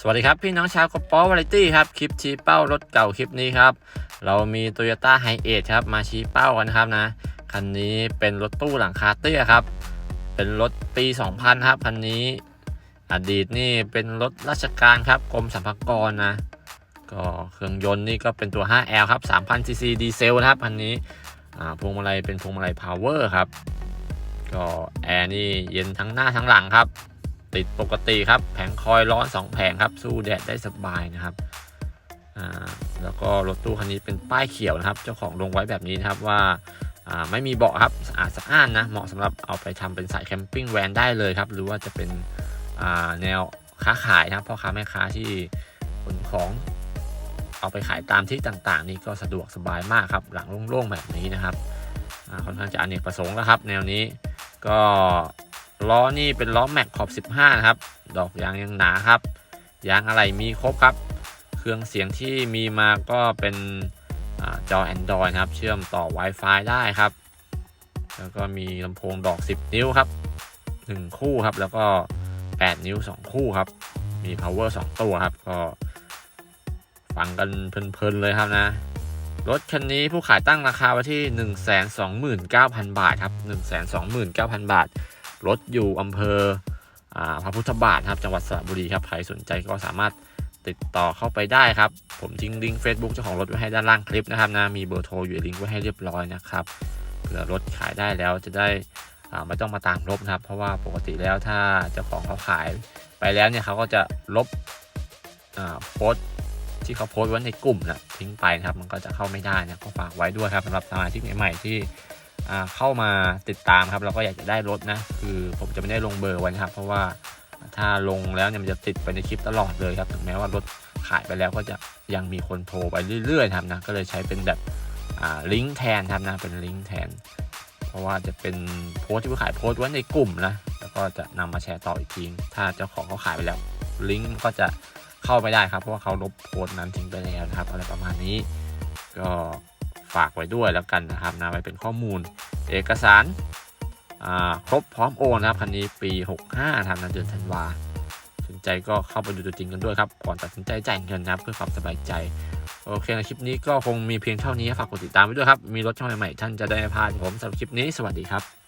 สวัสดีครับ พี่น้องชาวกระป๋อวาไรตี้ครับ คลิปชี้เป้ารถเก่าคลิปนี้ครับ เรามี Toyota h i เอทครับ มาชี้เป้ากันครับนะ คันนี้เป็นรถตู้หลังคาเตี้ยครับ เป็นรถปี 2000 ครับคันนี้ อดีตนี่เป็นรถราชการครับกรมสรรพากรนะ ก็เครื่องยนต์นี่ก็เป็นตัว 5L ครับ 3,000 cc ดีเซลครับคันนี้พวงมาลัยเป็นพวงมาลัยพาวเวอร์ครับ ก็แอร์นี่เย็นทั้งหน้าทั้งหลังครับ ติดปกติครับ แผงคอยร้อน 2 แผงครับ สู้แดดได้สบายนะครับแล้วก็รถตู้คันนี้เป็นป้ายเขียวนะครับ เจ้าของลงไว้แบบนี้นะครับว่าไม่มีเบาะครับสะอาดสะอ้านนะเหมาะสำหรับเอาไปทำเป็นสายแคมปิ้งแวนได้เลยครับ หรือว่าจะเป็นแนวค้าขายนะครับพ่อค้าแม่ค้าที่ขนของเอาไปขายตามที่ต่างๆ นี่ก็สะดวกสบายมากครับ หลังโล่งๆแบบนี้นะครับค่อนข้างจะอเนกประสงค์แล้วครับ แนวนี้ก็ ล้อนี่เป็นล้อแม็กขอบ 15 นะครับ ดอกยางยังหนาครับ ยางอะไรมีครบครับ เครื่องเสียงที่มีมาก็เป็นอจอ Android นะครับ เชื่อมต่อ Wi-Fi ได้ครับ แล้วก็มีลำโพงดอก 10 นิ้วครับ 1 คู่ครับ แล้วก็ 8 นิ้ว 2 คู่ครับ มี power 2 ตัวครับ ก็ฟังกันเพลินๆเลยครับนะ รถคันนี้ผู้ขายตั้งราคาไว้ที่ 129,000 บาทครับ 129,000 บาท รถอยู่อำเภออพระพุทธบาทครับจังหวัดสระบุรีครับใครสนใจก็สามารถติดต่อเข้าไปได้ครับ ผมทิ้งลิงก์ Facebook เจ้าของรถไว้ให้ด้านล่างคลิปนะครับนะมีเบอร์โทรอยู่ลิงก์ไว้ให้เรียบร้อยนะครับเผื่อรถขายได้แล้วจะได้ไม่ต้องมาตามลบนะครับ เพราะว่าปกติแล้วถ้าเจ้าของเขาขายไปแล้วเนี่ยเขาก็จะลบโพสที่เขาโพสไว้ในกลุ่มนะทิ้งไปนะครับมันก็จะเข้าไม่ได้นะก็ฝากไว้ด้วยครับสำหรับสมาชิกใหม่ๆที่ เข้ามาติดตามครับแล้วก็อยากจะได้รถนะ คือผมจะไม่ได้ลงเบอร์ไว้นะครับ เพราะว่าถ้าลงแล้วเนี่ยมันจะติดไปในคลิปตลอดเลยครับ ถึงแม้ว่ารถขายไปแล้วก็จะยังมีคนโทรไปเรื่อยๆครับนะ ก็เลยใช้เป็นแบบอ่าลิงก์แทนครับนะ เป็นลิงก์แทน เพราะว่าจะเป็นโพสต์ที่ผู้ขายโพสต์ไว้ในกลุ่มนะ แล้วก็จะนำมาแชร์ต่ออีกที ถ้าเจ้าของเขาขายไปแล้ว ลิงก์ก็จะเข้าไปได้ครับ เพราะว่าเขาลบโพสต์นั้นทิ้งไปแล้วนะครับ อะไรประมาณนี้ ก็ ฝากไว้ด้วยแล้วกันนะครับนะไว้เป็นข้อมูลเอกสารครบพร้อมโอนนะครับคันนี้ปี 65ทำนันเดือนธันวาสนใจก็เข้าไปดูตัวจริงกันด้วยครับ ก่อนตัดสินใจจ่ายเงินนะครับเพื่อความสบายใจ โอเคในคลิปนี้ก็คงมีเพียงเท่านี้ฝากกดติดตามไว้ด้วยครับ มีรถช่องใหม่ๆท่านจะได้ไม่พลาดผมสำหรับคลิปนี้สวัสดีครับ